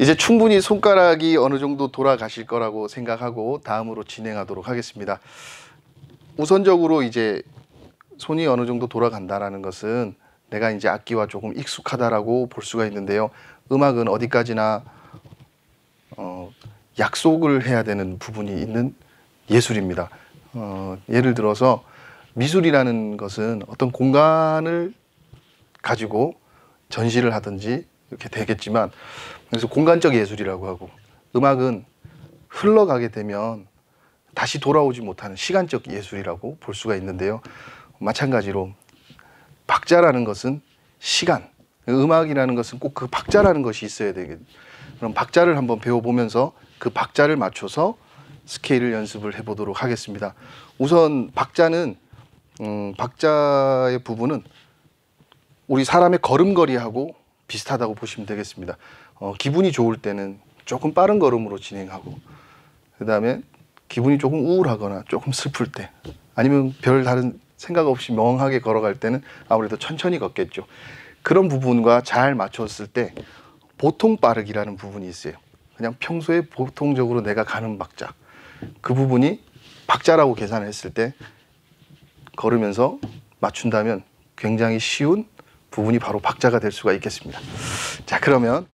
이제 충분히 손가락이 어느 정도 돌아가실 거라고 생각하고 다음으로 진행하도록 하겠습니다. 우선적으로 이제 손이 어느 정도 돌아간다라는 것은 내가 이제 악기와 조금 익숙하다라고 볼 수가 있는데요. 음악은 어디까지나 어, 약속을 해야 되는 부분이 있는 예술입니다. 어, 예를 들어서 미술이라는 것은 어떤 공간을 가지고 전시를 하든지 이렇게 되겠지만 그래서 공간적 예술이라고 하고 음악은 흘러가게 되면 다시 돌아오지 못하는 시간적 예술이라고 볼 수가 있는데요. 마찬가지로 박자라는 것은 시간, 음악이라는 것은 꼭 그 박자라는 것이 있어야 되겠. 그럼 박자를 한번 배워보면서 그 박자를 맞춰서 스케일을 연습을 해보도록 하겠습니다. 우선 박자는 음, 박자의 부분은 우리 사람의 걸음걸이하고 비슷하다고 보시면 되겠습니다. 어, 기분이 좋을 때는 조금 빠른 걸음으로 진행하고 그 다음에 기분이 조금 우울하거나 조금 슬플 때 아니면 별 다른 생각 없이 멍하게 걸어갈 때는 아무래도 천천히 걷겠죠. 그런 부분과 잘 맞췄을 때 보통 빠르기라는 부분이 있어요. 그냥 평소에 보통적으로 내가 가는 박자 그 부분이 박자라고 계산했을 때 걸으면서 맞춘다면 굉장히 쉬운 부분이 바로 박자가 될 수가 있겠습니다. 자 그러면